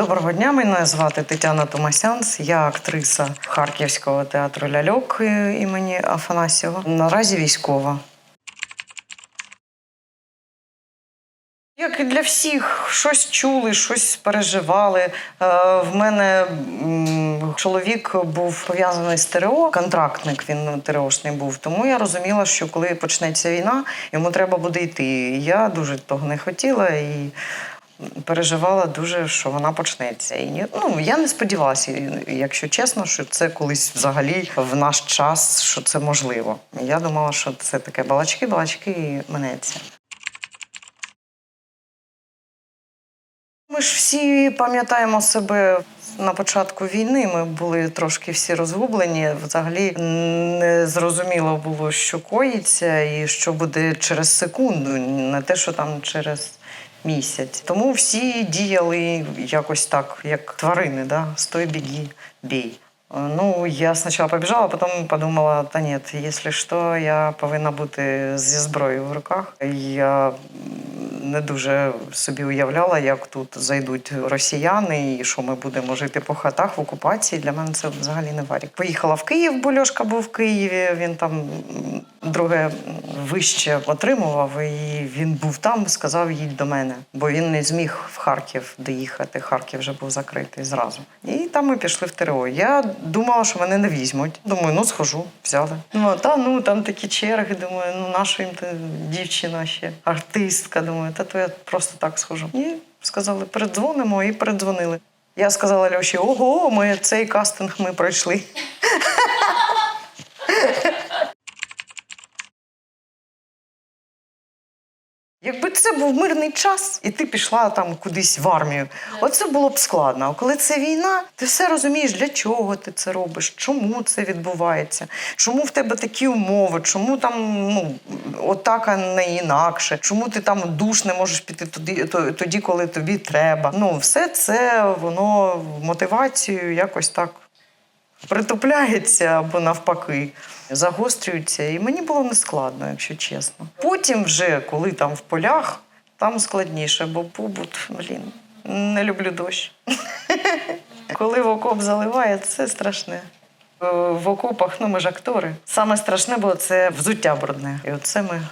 Доброго дня, мене звати Тетяна Томасянс. Я актриса Харківського театру ляльок е, імені Афанасьєва. Наразі військова. Як і для всіх, щось чули, щось переживали. Е, В мене чоловік був пов'язаний з ТРО, контрактник він ТРОшний був. Тому я розуміла, що коли почнеться війна, йому треба буде йти. Я дуже того не хотіла і переживала дуже, що вона почнеться. І ну, я не сподівалася, якщо чесно, що це колись взагалі в наш час, що це можливо. Я думала, що це таке балачки, балачки і минеться. Ми ж всі пам'ятаємо себе на початку війни. Ми були трошки всі розгублені. Взагалі не зрозуміло було, що коїться, і що буде через секунду, не те, що там через місяць. Тому всі діяли якось так, як тварини, да? стой, біги, бій. Ну, я спочатку побіжала, потім подумала, та ні, якщо що, я повинна бути зі зброєю в руках. Я не дуже собі уявляла, як тут зайдуть росіяни, і що ми будемо жити по хатах в окупації. Для мене це взагалі не варік. Поїхала в Київ, бо Льошка був в Києві. Він там друге вище отримував, і він був там, сказав, їдь до мене, бо він не зміг в Харків доїхати. Харків вже був закритий зразу. І там ми пішли в ТРО. Я думала, що мене не візьмуть. Думаю, ну схожу, взяли. Ну та ну там такі черги. Думаю, ну наша їм ти дівчина ще артистка. Думаю, та то я просто так схожу. І сказали, передзвонимо і передзвонили. Я сказала Льоші, ого, ми цей кастинг ми пройшли. Якби це був мирний час, і ти пішла там кудись в армію, оце було б складно. А коли це війна, ти все розумієш, для чого ти це робиш, чому це відбувається, чому в тебе такі умови, чому там ну отак, а не інакше, чому ти там душ не можеш піти то- тоді, коли тобі треба. Ну, все це воно мотивацію якось так притупляється або навпаки, загострюється. І мені було нескладно, якщо чесно. Потім, вже коли там в полях, там складніше, бо побут, блін, не люблю дощ. Коли в окоп заливає, це страшне. Е, В окопах, ну ми ж актори. Саме страшне було це взуття брудне. І оце ми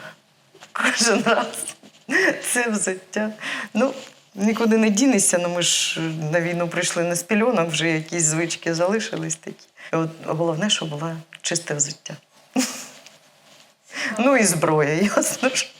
кожен раз. Це взуття. Ну, нікуди не дінешся, ну ми ж на війну прийшли не з пільонок, вже якісь звички залишились такі. І от головне, щоб було чисте взуття. Ну і зброя, ясно ж.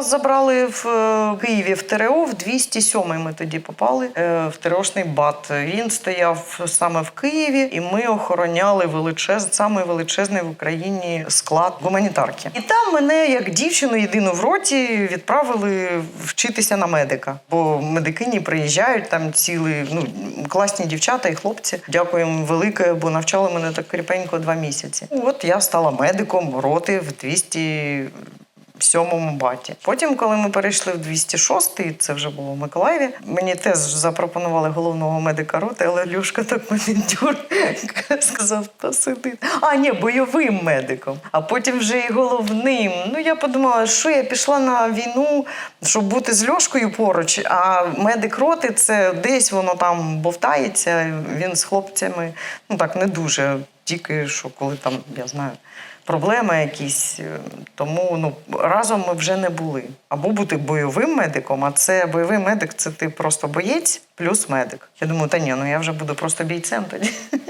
Нас забрали в е, Києві в ТРО, в 207-й ми тоді попали е, в ТРОшний бат. Він стояв саме в Києві, і ми охороняли величез, самий величезний в Україні склад гуманітарки. І там мене, як дівчину, єдину в роті, відправили вчитися на медика. Бо медикині приїжджають там ціли, ну класні дівчата і хлопці. Дякую їм велике, бо навчали мене так кріпенько два місяці. От я стала медиком роти в 200 в сьомому баті. Потім, коли ми перейшли в 206-й, це вже було в Миколаєві, мені теж запропонували головного медика роти, але Люшка так мене дюр сказав, та сиди. А, ні, бойовим медиком, а потім вже і головним. Ну я подумала, що я пішла на війну, щоб бути з Льошкою поруч, а медик роти це десь воно там бовтається. Він з хлопцями, ну так не дуже. Тільки що коли там, я знаю, проблеми якісь. е, Тому ну, разом ми вже не були. Або бути бойовим медиком, а це бойовий медик це ти просто боєць плюс медик. Я думаю, та ні, ну я вже буду просто бійцем тоді.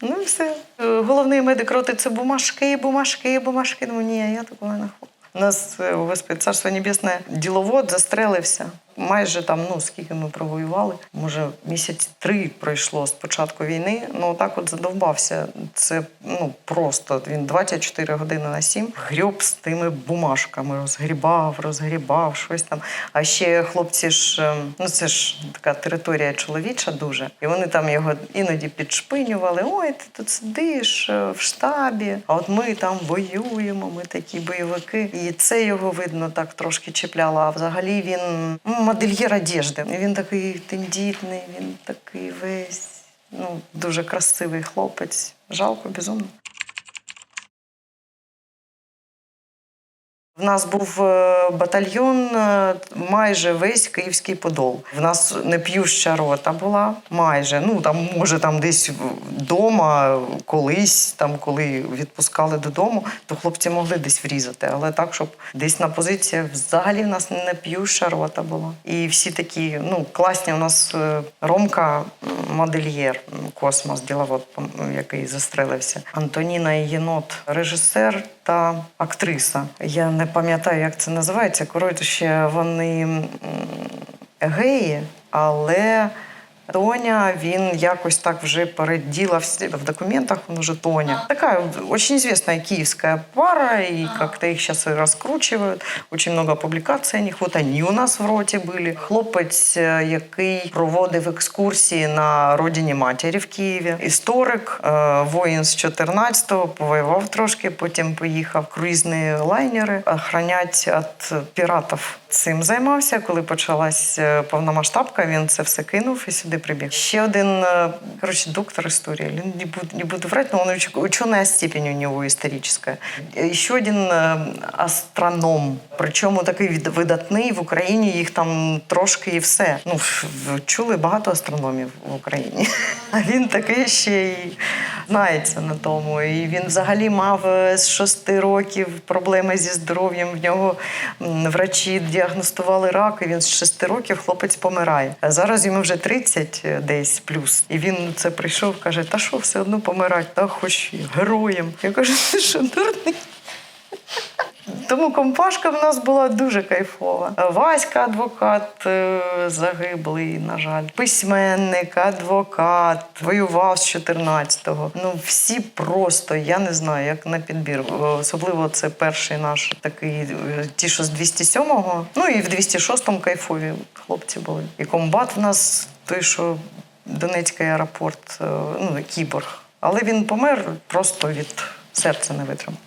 Ну і все. Е, Головний медик роти це бумажки, бумажки, бумажки. Ну ні, я такого не хочу. У нас, е, Господи, царство небесне, діловод застрелився. Майже там, ну скільки ми провоювали, може місяць три пройшло з початку війни. Ну так от задовбався. Це ну просто він 24 години на 7 гріб з тими бумажками, розгрібав, розгрібав щось там. А ще хлопці ж, е, ну це ж така територія чоловіча дуже, і вони там його іноді підшпинювали. Ой, ти тут сидиш е, в штабі, а от ми там воюємо, ми такі бойовики. І це його видно так трошки чіпляло. А взагалі він модельєр одежди. Він такий тендітний, він такий весь. Ну, дуже красивий хлопець. Жалко, безумно. В нас був е, батальйон е, майже весь Київський Подол. В нас не п'юща рота була майже. Ну там може там десь вдома, колись, там коли відпускали додому, то хлопці могли десь врізати. Але так, щоб десь на позиціях взагалі в нас не п'юща рота була. І всі такі, ну класні. У нас е, Ромка модельєр, космос, діловод, який застрелився. Антоніна Єнот, режисер та актриса. Я не пам'ятаю, як це називається. Коротше, вони геї, але. Тоня, він якось так вже переділався в документах, он уже Тоня. Такая очень известная киевская пара, и как-то их сейчас и раскручивают. Очень много публікацій о них. Вот они у нас в роті були. Хлопець, е, який проводив екскурсії на родині матері в Києві. Історик, е, воїн з 14-го, повоював трошки, потім поїхав круїзні лайнери охранять від піратів. Цим займався. Коли почалась е, повномасштабка, він це все кинув і сюди прибіг. Ще один е, коротше, доктор. Ну, Не буду, не буду врать, но он уч- ученая степень у него историческая. Е, Ще один е, астроном. Причому такий видатний в Україні. Їх там трошки і все. Ну чули багато астрономів в Україні. А він такий ще й знається на тому. І він взагалі мав з шести років проблеми зі здоров'ям. В нього врачі діагностували рак, і він з шести років хлопець помирає. А зараз йому вже 30 десь плюс. І він це прийшов, каже: Та що, все одно помирать, та хоч героєм. Я кажу, що дурний? Тому компашка в нас була дуже кайфова. Васька адвокат е, загиблий, на жаль. Письменник, адвокат, воював з 14-го. Ну всі просто, я не знаю, як на підбір. Особливо це перший наш такий, е, ті, що з 207-го. Ну і в 206-му кайфові хлопці були. І комбат в нас той, що Донецький аеропорт, е, ну кіборг. Але він помер просто від серця не витримав.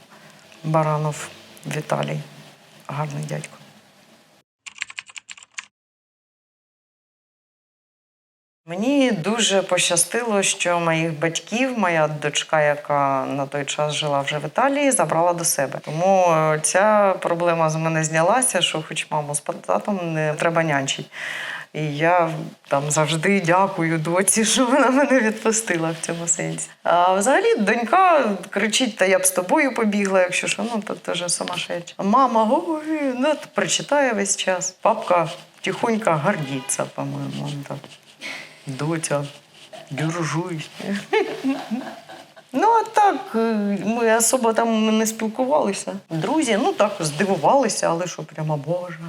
Баранов Віталій. Гарний дядько. Мені дуже пощастило, що моїх батьків, моя дочка, яка на той час жила вже в Італії, забрала до себе. Тому е, ця проблема з мене знялася, що хоч маму з татом не треба нянчити. І я там завжди дякую доці, що вона мене відпустила в цьому сенсі. А взагалі донька кричить: та я б з тобою побігла, якщо що, ну то теж сумасшедша. Мама, ой, ну, причитає весь час. Папка тихонько гордиться, по-моєму. Доця, держусь. Ну, а так, е, ми особо там не спілкувалися. Друзі, ну так, здивувалися, але що прямо Боже.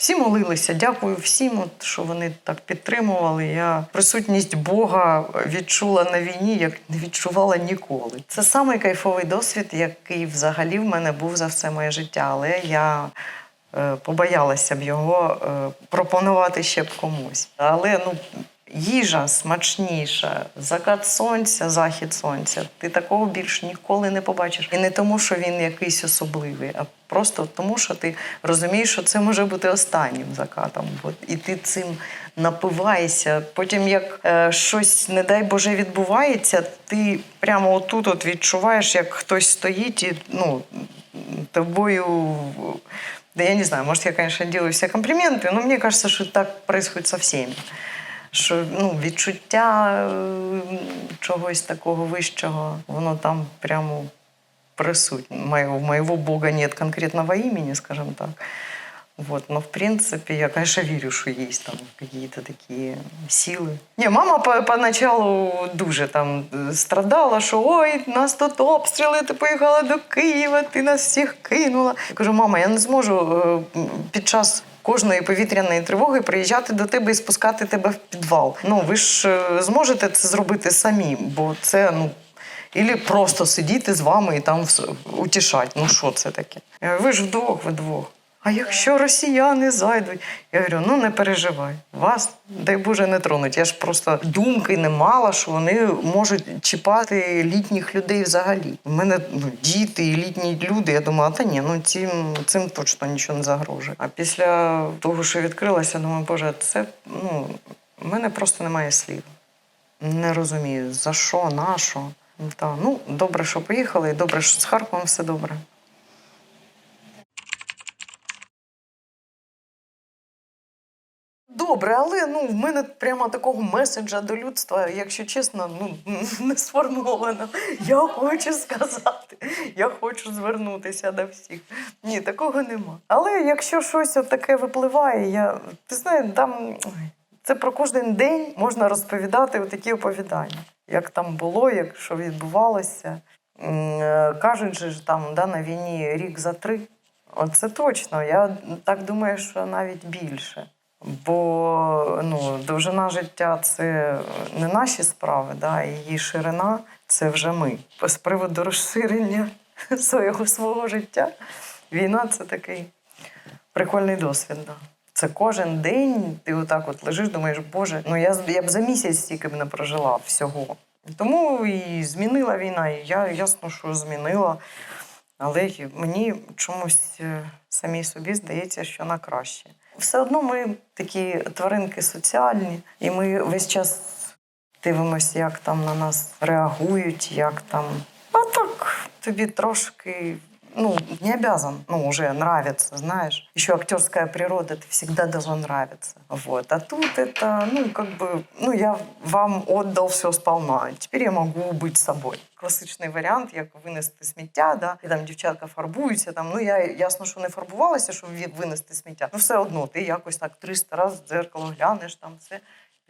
Всі молилися. Дякую всім, от, що вони так підтримували. Я присутність Бога відчула на війні, як не відчувала ніколи. Це самий кайфовий досвід, який взагалі в мене був за все моє життя. Але я е, побоялася б його е, пропонувати ще б комусь. Але ну. Їжа смачніша, закат сонця, захід сонця. Ти такого більш ніколи не побачиш. І не тому, що він якийсь особливий, а просто тому, що ти розумієш, що це може бути останнім закатом. І ти цим напиваєшся. Потім, як е, щось, не дай Боже, відбувається, ти прямо отут от відчуваєш, як хтось стоїть і ну, тобою. Я не знаю, может, я, конечно, делаю все комплименты, но мне кажется, что так происходит со всеми. Що ну, відчуття е, чогось такого вищого, воно там прямо присутнє. У моего Бога нет конкретного имени, скажем так. Вот, но в принципе я, конечно, верю, что есть там какие-то такие силы. Не, мама по- поначалу дуже там е, страдала, що ой, нас тут обстріли, ти поїхала до Києва, ти нас всіх кинула. Я кажу, мама, я не зможу е, під час кожної повітряної тривоги приїжджати до тебе і спускати тебе в підвал. Ну, ви ж е, зможете це зробити самі, бо це ну. Ілі просто сидіти з вами і там утішати. Ну що це таке? Ви ж вдвох, ви двох. А якщо росіяни зайдуть? Я говорю, ну не переживай, вас, дай Боже, не тронуть. Я ж просто думки не мала, що вони можуть чіпати літніх людей взагалі. У мене ну, діти і літні люди. Я думала, та ні, ну цим, цим точно нічого не загрожує. А після того, що відкрилася, думаю, Боже, це ну, в мене просто немає слів. Не розумію, за що, на що. Та, ну, добре, що поїхали, і добре, що з Харковом все добре. Добре, але ну в мене прямо такого меседжа до людства, якщо чесно, ну не сформовано. Я хочу сказати, я хочу звернутися до всіх. Ні, такого нема. Але якщо щось таке випливає, я ти знаєш, там це про кожен день можна розповідати такі оповідання, як там було, як що відбувалося. Е, Кажуть же там да, на війні рік за три. Оце точно. Я так думаю, що навіть більше. Бо ну, довжина життя це не наші справи, да, її ширина це вже ми. З приводу розширення свого свого життя, війна це такий прикольний досвід. Да. Це кожен день ти отак от лежиш, думаєш, Боже, ну я, я б за місяць стільки б не прожила всього. Тому і змінила війна, і я ясно, що змінила. Але мені чомусь е, самій собі здається, що на краще. Все одно ми такі тваринки соціальні, і ми весь час дивимося, як там на нас реагують, як там. А так тобі трошки Ну, не обязан, ну, уже нравится, знаешь. Еще актерская природа, ты всегда должен нравиться. Вот. А тут это, ну, как бы, ну, я вам отдал все сполна. Теперь я могу быть собой. Класичний варіант, як винести сміття, да? і там дівчатка фарбуються. Там, ну, я ясно, що не фарбувалася, щоб ві- винести сміття. Ну, все одно, ти якось так 300 разів в дзеркало глянеш, там все.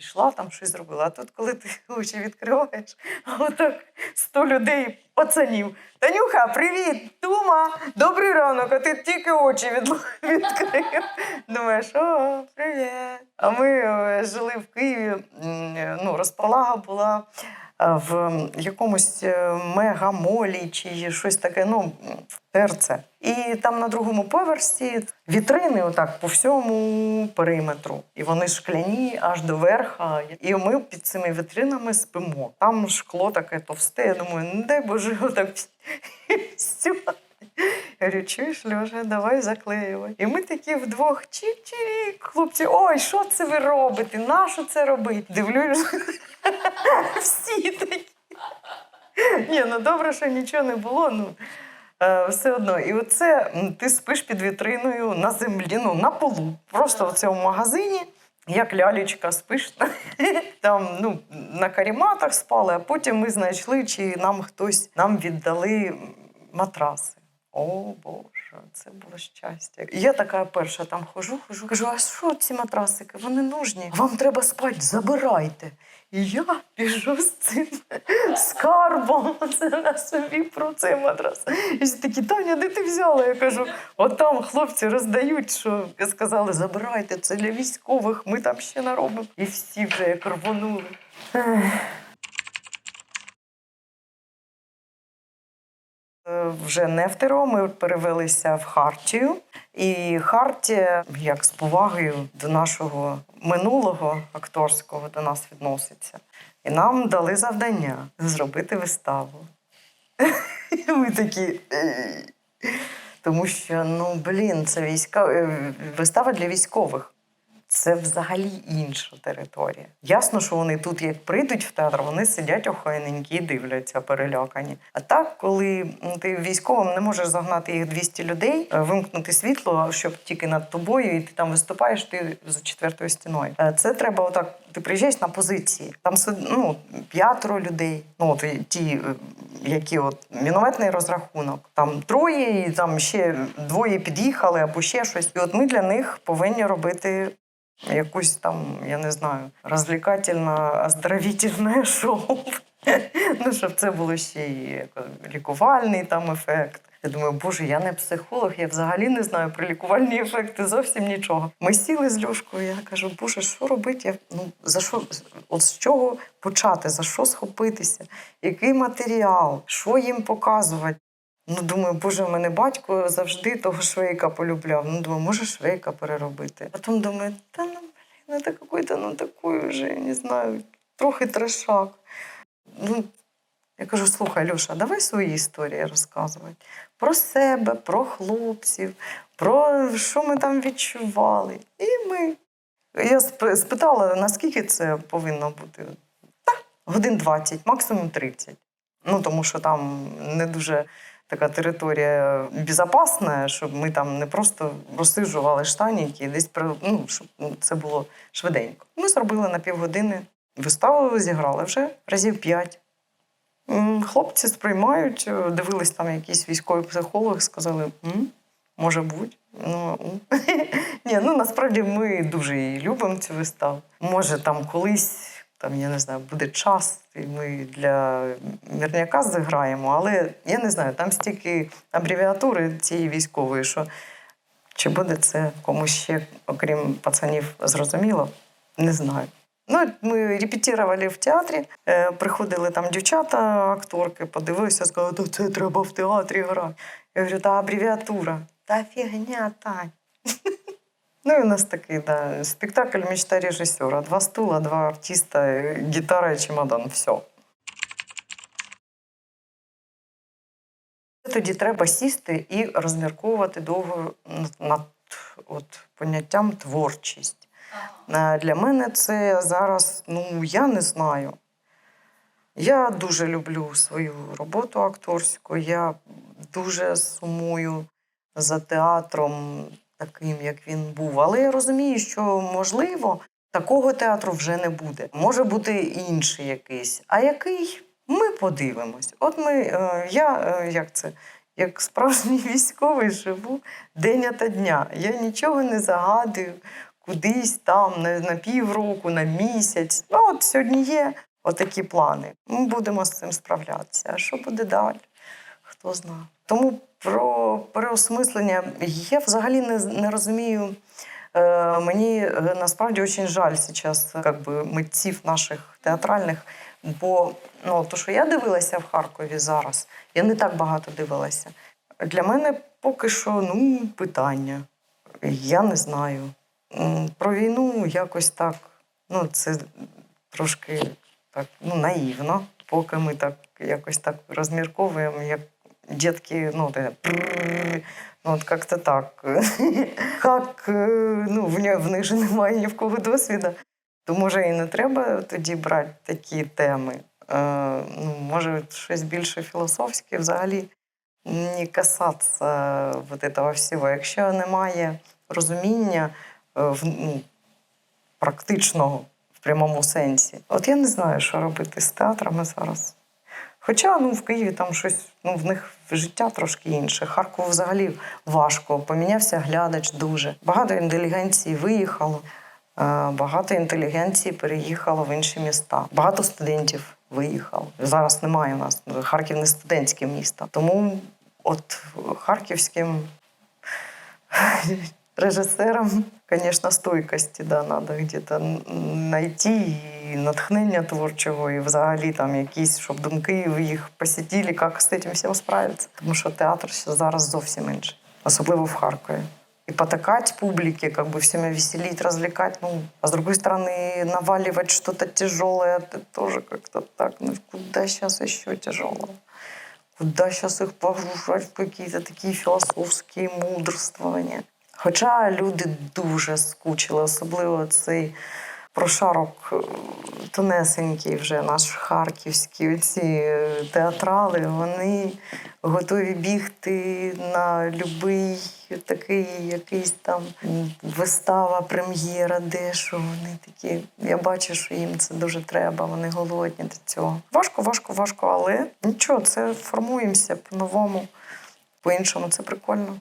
Пішла там щось зробила. А тут, коли ти очі відкриваєш, отак сто людей пацанів. Танюха, привіт! Тума! Добрий ранок, а ти тільки очі від... відкрив. Думаєш, о, привіт. А ми е, жили в Києві. е, Ну, розпалага була в якомусь е, мегамолі чи щось таке, ну, терце. І там на другому поверсі вітрини отак по всьому периметру. І вони шкляні аж до верха. І ми під цими вітринами спимо. Там шкло таке товсте. Я думаю, не дай Боже, отак. Я говорю, чуєш, Льоша, давай заклеювай. І ми такі вдвох чик-чирік, хлопці, ой, що це ви робите? Нащо це робити? Дивлюсь, всі такі. Ні, ну добре, що нічого не було. Ну, е, все одно. І оце ти спиш під вітриною на землі, ну, на полу. Просто в цьому магазині. Як лялечка спиш, там ну, на каріматах спали, а потім ми знайшли, чи нам хтось нам віддали матраси. О Боже, це було щастя. Я така перша там хожу, хожу, кажу, а що ці матрасики? Вони нужні. Вам треба спати, забирайте. І я біжу з цим скарбом це на собі про цей матрас. І всі такі, Таня, де ти взяла? Я кажу, от там хлопці роздають, що сказали, забирайте, це для військових, ми там ще наробимо. І всі вже як рвонули. Ех. Е, Вже не в ТРО, ми перевелися в Хартію. І Хартія, як з повагою до нашого минулого акторського, до нас відноситься. І нам дали завдання зробити виставу. Ми такі. Тому що, ну блін, це війська е, вистава для військових. Це взагалі інша територія. Ясно, що вони тут, як прийдуть в театр, вони сидять охайненькі дивляться, перелякані. А так, коли ти військовим не можеш загнати їх 200 людей, е, вимкнути світло, щоб тільки над тобою, і ти там виступаєш, ти за четвертою стіною. Е, Це треба отак. Ти приїжджаєш на позиції. Там ну, п'ятеро людей. Ну от ті, е, які от мінометний розрахунок. Там троє, і там ще двоє під'їхали або ще щось. І от ми для них повинні робити якусь там, я не знаю, розвлекательне, оздоровительне шоу. ну, щоб це було ще як- лікувальний там ефект. Я думаю, боже, я не психолог, я взагалі не знаю про лікувальні ефекти, зовсім нічого. Ми сіли з Льошкою, я кажу, боже, що робити? Я, ну, за що, от з чого почати, за що схопитися? Який матеріал, що їм показувати? Ну, думаю, боже, в мене батько завжди того швейка полюбляв. Ну, думаю, може швейка переробити. Потім думаю, та ну, блін, это какой-то, ну такой вже, я не знаю, трохи трешак. Ну, я кажу, слухай, Льоша, давай свої історії розказувати. Про себе, про хлопців, про що ми там відчували. І ми. Я спитала, наскільки це повинно бути? Та, годин 20, максимум 30. Ну, тому що там не дуже така територія безпечна, щоб ми там не просто розсиджували штаніки, десь ну, щоб це було швиденько. Ми зробили на півгодини виставу, зіграли вже разів п'ять. Хлопці сприймають, е, дивились там якісь військові психологи, сказали, «М, може бути. Ну. Ні, ну насправді ми дуже її любимо цю виставу. Може, там колись, там, я не знаю, буде час, і ми для мирняка зіграємо, але я не знаю, там стільки абревіатури цієї військової, що чи буде це комусь ще, окрім пацанів, зрозуміло, не знаю. Ну, ми репетирували в театрі, е, приходили там дівчата, акторки, подивилися, сказали, то це треба в театрі грати. Я говорю, та абревіатура. Та фігня, Тань. Ну, і у нас такий да, спектакль мечта режисера. Два стула, два артиста, гітара і чемодан. Все. Тоді треба сісти і розмірковувати довго над- над от, поняттям творчість. Е, Для мене це зараз, ну я не знаю. Я дуже люблю свою роботу акторську. Я дуже сумую за театром таким, як він був. Але я розумію, що можливо такого театру вже не буде. Може бути інший якийсь. А який? Ми подивимось. От ми, е, я е, як це, як справжній військовий живу день та дня. Я нічого не загадую кудись там на, на півроку, на місяць. Ну, от сьогодні є отакі плани. Ми будемо з цим справлятися. А що буде далі? Хто знає. Тому про переосмислення я взагалі не, не розумію. Е, мені е, насправді дуже жаль зараз как би, митців наших театральних, бо ну, то, що я дивилася в Харкові зараз, я не так багато дивилася. Для мене поки що ну, питання. Я не знаю. Про війну якось так, ну, це трошки так, ну, наївно, поки ми так якось так розмірковуємо, як дітки, ну, ну от як-то так. Як, ну, в, них же немає ні в кого досвіду, то може і не треба тоді брати такі теми. Ну, може, щось більше філософське взагалі не касатися вот этого всього. Якщо немає розуміння ну, практичного в прямому сенсі. От я не знаю, що робити з театрами зараз. Хоча ну, в Києві там щось, ну, в них життя трошки інше. Харкову взагалі важко. Помінявся глядач дуже. Багато інтелігенції виїхало, е, багато інтелігенції переїхало в інші міста. Багато студентів виїхало. Зараз немає у нас. Харків не студентське місто. Тому от харківським режисерам, звісно, стойкості да, треба где-то знайти і натхнення творчого, і взагалі там якісь, щоб думки їх посітили, як з цим всім справитися. Тому що театр ще зараз зовсім інший, особливо в Харкові. И потакать публике, как бы всеми веселить, развлекать. Ну, а с другой стороны, наваливать что-то тяжелое, это тоже как-то так. Ну, куда сейчас еще тяжелое? Куда сейчас их погружать в какие-то такі філософські мудрствування? Хоча люди дуже скучили, особливо цей прошарок е, тонесенький вже наш харківський, ці е, театрали, вони готові бігти на будь-який такий якийсь там вистава, прем'єра, де що вони такі. Я бачу, що їм це дуже треба, вони голодні до цього. Важко, важко, важко, але нічого, це формуємося по-новому, по-іншому. Це прикольно.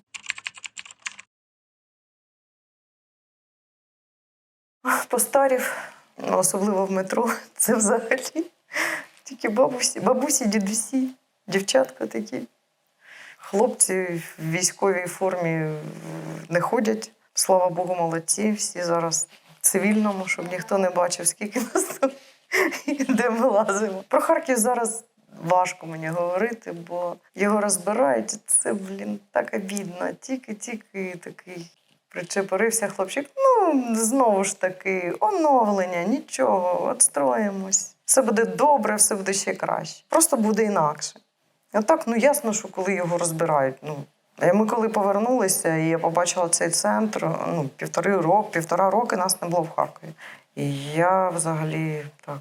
Постарів, ну, особливо в метро, це взагалі тільки бабусі, бабусі, дідусі, дівчатка такі. Хлопці в військовій формі не ходять. Слава Богу, молодці. Всі зараз в цивільному, щоб ніхто не бачив, скільки нас тут де ми лазимо. Про Харків зараз важко мені говорити, бо його розбирають. Це, блін, так обідно. Тільки-тільки такий причепорився хлопчик. Ну, знову ж таки, оновлення, нічого, отстроїмось. Все буде добре, все буде ще краще. Просто буде інакше. А так, ну ясно, що коли його розбирають. Ну, ми коли повернулися, і я побачила цей центр, ну, півтори роки, півтора роки нас не було в Харкові. І я взагалі так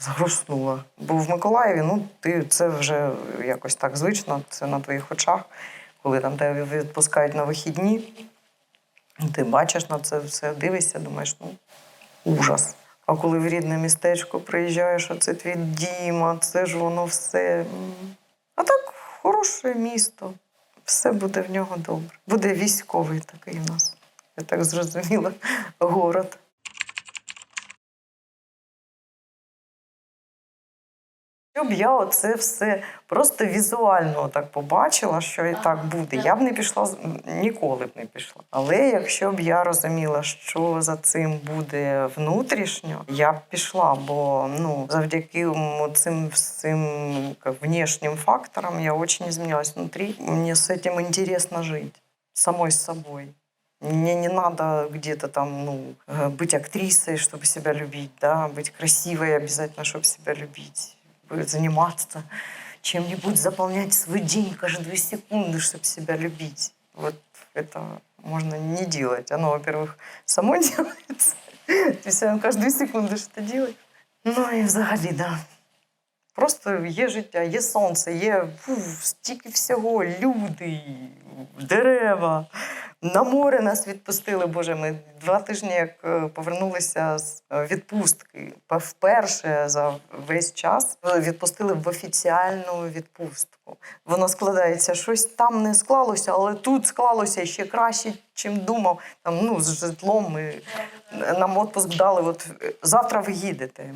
згруснула. Бо в Миколаєві, ну, ти це вже якось так звично, це на твоїх очах, коли там тебе відпускають на вихідні. Ти бачиш на це все, дивишся, думаєш, ну, ужас. А коли в рідне містечко приїжджаєш, а це твій дім, а це ж воно все. А так, хороше місто. Все буде в нього добре. Буде військовий такий у нас. Я так зрозуміла, город. Щоб я оце все просто візуально так побачила, що і так буде, я б не пішла з- ніколи б не пішла. Але якщо б я розуміла, що за цим буде внутрішньо, я б пішла, бо ну завдяки м, цим всім как, внешнім факторам я очень змінилась внутрі. Мені з цим інтересно жити самой з собою. Мне не надо где-то там, ну, э, быть актрисой, чтобы себя любить, да, быть красивой обязательно, чтобы себя любить, Будет Заниматься чем-нибудь, заполнять свой день каждую секунду, чтобы себя любить. Вот это можно не делать. Оно, во-первых, само делается. Ты все каждую секунду что-то делаешь. Ну і взагалі, да. Просто є життя, є сонце, є фу, стільки всього, люди, дерева. На море нас відпустили. Боже, ми два тижні як е, повернулися з е, відпустки. Вперше за весь час відпустили в офіціальну відпустку. Воно складається, щось там не склалося, але тут склалося ще краще, чим думав. Там, ну, з житлом ми нам відпуск дали. От е, завтра ви їдете.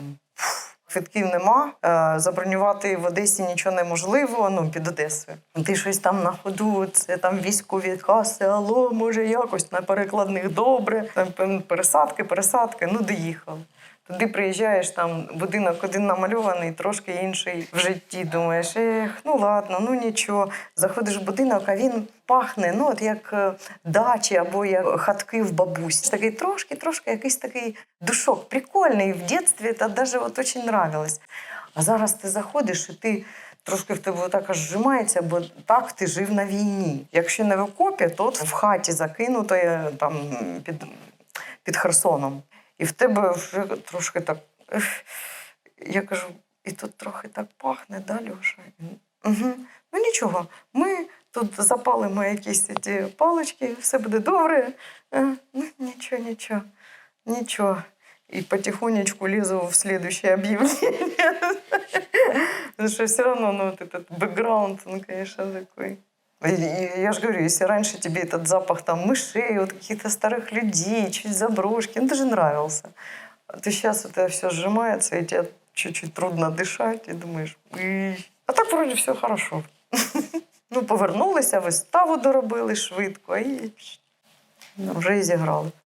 Квитків нема, е, забронювати в Одесі нічого неможливо, ну, під Одесою. Ти щось там на ходу, це там військові каси, алло, може якось на перекладних добре. Там пересадки, пересадки, ну доїхали. Туди приїжджаєш, там будинок один намальований, трошки інший в житті. Думаєш, ех, ну ладно, ну нічого. Заходиш в будинок, а він пахне, ну от як е, дачі або як хатки в бабусі. Такий трошки, трошки якийсь такий душок. Прикольний. В дитинстві це навіть от дуже нравилось. А зараз ти заходиш і ти. Трошки в тебе так аж зжимається, бо так ти жив на війні. Якщо не в окопі, то от в хаті закинуто е, там під, під Херсоном. І в тебе вже трошки так. ех. Я кажу, і тут трохи так пахне, да, Льоша? Угу. Ну нічого, ми тут запалимо якісь ці палички, все буде добре. Е, Ну, нічого, нічого, нічого. І потихонечку лізу в следующее объявление. Потому что все равно, ну, вот этот бэкграунд, он, конечно, такой. И- и Я же говорю, если раньше тебе этот запах там мышей, вот каких-то старых людей, чуть заброшки, он даже нравился. А то сейчас это все сжимается, и тебе чуть-чуть трудно дышать, и думаешь, «Ій». а так вроде все хорошо. Ну, повернулися, виставу доробили швидко, і вже і зіграли.